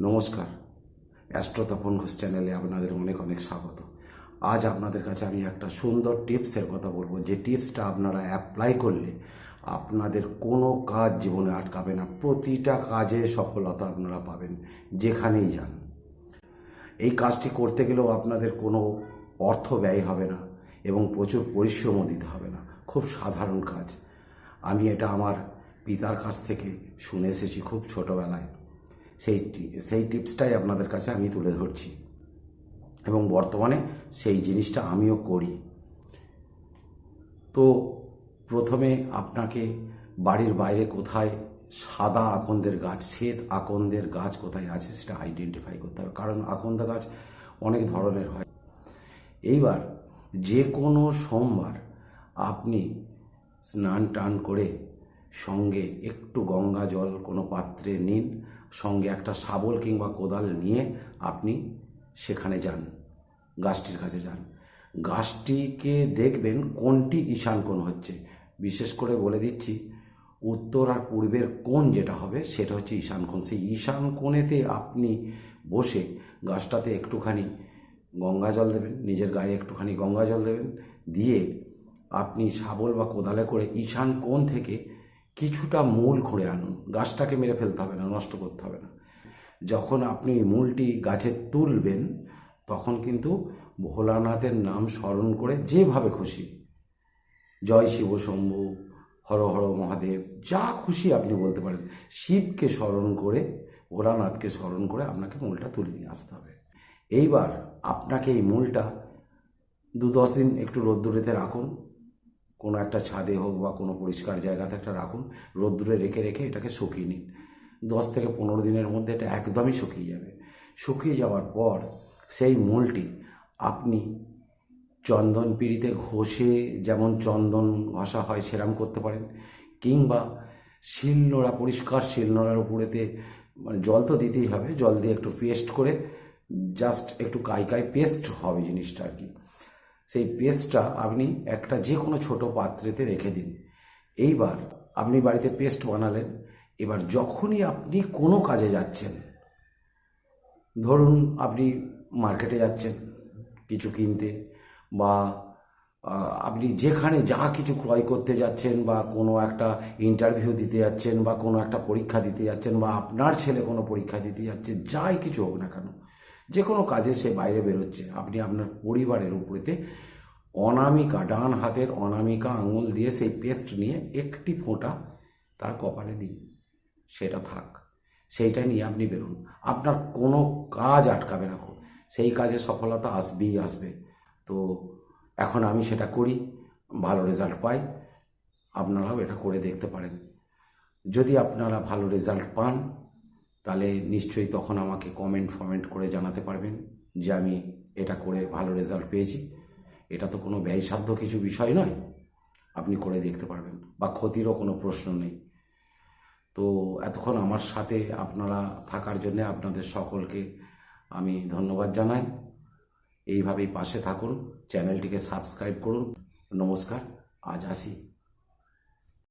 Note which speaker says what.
Speaker 1: নমস্কার। অ্যাস্ট্রোতপন ঘোষ চ্যানেলে আপনাদের অনেক অনেক স্বাগত। আজ আপনাদের কাছে আমি একটা সুন্দর টিপসের কথা বলব। যে টিপসটা আপনারা অ্যাপ্লাই করলে আপনাদের কোনো কাজ জীবনে আটকাবে না। প্রতিটা কাজে সফলতা আপনারা পাবেন। যেখানেই যান। এই কাজটি করতে গেলেও আপনাদের কোনো অর্থ ব্যয় হবে না এবং প্রচুর পরিশ্রমও দিতে হবে না। খুব সাধারণ কাজ। আমি এটা আমার পিতার কাছ থেকে শুনে এসেছি খুব ছোটোবেলায়। সেই সেই টিপসটাই আপনাদের কাছে আমি তুলে ধরছি। এবং বর্তমানে সেই জিনিসটা আমিও করি। তো প্রথমে আপনাকে বাড়ির বাইরে কোথায় সাদা আকন্দের গাছ, শ্বেত আকন্দের গাছ কোথায় আছে সেটা আইডেন্টিফাই করতে হবে। কারণ আকন্দ গাছ অনেক ধরনের হয়। এইবার যে কোনো সোমবার আপনি স্নান টান করে সঙ্গে একটু গঙ্গা জল কোনো পাত্রে নিন। সঙ্গে একটা শাবল কিংবা কোদাল নিয়ে আপনি সেখানে যান, গাছটির কাছে যান। গাছটিকে দেখবেন কোনটি ঈশান কোণ হচ্ছে। বিশেষ করে বলে দিচ্ছি, উত্তর আর পূর্বের কোণ যেটা হবে সেটা হচ্ছে ঈশান কোণ। সেই ঈশান কোণেতে আপনি বসে গাছটাতে একটুখানি গঙ্গা জল দেবেন, নিজের গায়ে একটুখানি গঙ্গা জল দেবেন, দিয়ে আপনি শাবল বা কোদালে করে ঈশান কোণ থেকে কিছুটা মূল খুঁড়ে আনুন। গাছটাকে মেরে ফেলতে হবে না, নষ্ট করতে হবে না। যখন আপনি মূলটি গাছে তুলবেন, তখন কিন্তু ভোলানাথের নাম স্মরণ করে যেভাবে খুশি। জয় শিব শম্ভু, হর হর মহাদেব, যা খুশি আপনি বলতে পারেন। শিবকে স্মরণ করে, ভোলানাথকে স্মরণ করে আপনাকে মূলটা তুলে নিয়ে আসতে হবে। এইবার আপনাকে এই মূলটা দু দশ দিন একটু রোদ্দুরেতে রাখুন। কোনো একটা ছাদে হোক বা কোনো পরিষ্কার জায়গাতে একটা রাখুন, রোদ্দুরে রেখে রেখে এটাকে শুকিয়ে নিন। দশ থেকে পনেরো দিনের মধ্যে এটা একদমই শুকিয়ে যাবে। শুকিয়ে যাওয়ার পর সেই মূলটি আপনি চন্দন পিড়িতে ঘষে যেমন চন্দন ঘষা হয় সেরাম করতে পারেন, কিংবা শিলনোড়া পরিষ্কার শিলনোড়ার উপরেতে মানে জল তো দিতেই হবে, জল দিয়ে একটু পেস্ট করে জাস্ট একটু কাই কাই পেস্ট হবে জিনিসটা আর কি। সেই পেস্টটা আপনি একটা যে কোনো ছোট পাত্রেতে রেখে দিন। এইবার আপনি বাড়িতে পেস্ট বানালেন, এবার যখনই আপনি কোনো কাজে যাচ্ছেন, ধরুন আপনি মার্কেটে যাচ্ছেন কিছু কিনতে বা আপনি যেখানে যা কিছু ক্রয় করতে যাচ্ছেন বা কোনো একটা ইন্টারভিউ দিতে যাচ্ছেন বা কোনো একটা পরীক্ষা দিতে যাচ্ছেন বা আপনার ছেলে কোনো পরীক্ষা দিতে যাচ্ছে, যাই কিছু হোক না কেন যে কোনো কাজে সে বাইরে বেরোচ্ছে। আপনি আপনার পরিবারের উপরেতে অনামিকা, ডান হাতের অনামিকা আঙুল দিয়ে সেই পেস্ট নিয়ে একটি ফোঁটা তার কপালে দিন। সেটা থাক। সেইটা নিয়ে আপনি বেরোন। আপনার কোনো কাজ আটকাবে না সেই কাজে সফলতা আসবেই আসবে। তো এখন আমি সেটা করি, ভালো রেজাল্ট পাই। আপনারাও এটা করে দেখতে পারেন। যদি আপনারা ভালো রেজাল্ট পান তাহলে নিশ্চয়ই তখন আমাকে কমেন্ট ফমেন্ট করে জানাতে পারবেন যে আমি এটা করে ভালো রেজাল্ট পেয়েছি। এটা তো কোনো ব্যয়সাধ্য কিছু বিষয় নয়, আপনি করে দেখতে পারবেন বা ক্ষতিরও কোনো প্রশ্ন নেই। তো এতক্ষণ আমার সাথে আপনারা থাকার জন্য আপনাদের সকলকে আমি ধন্যবাদ জানাই। এইভাবেই পাশে থাকুন, চ্যানেলটিকে সাবস্ক্রাইব করুন। নমস্কার, আজ আসি।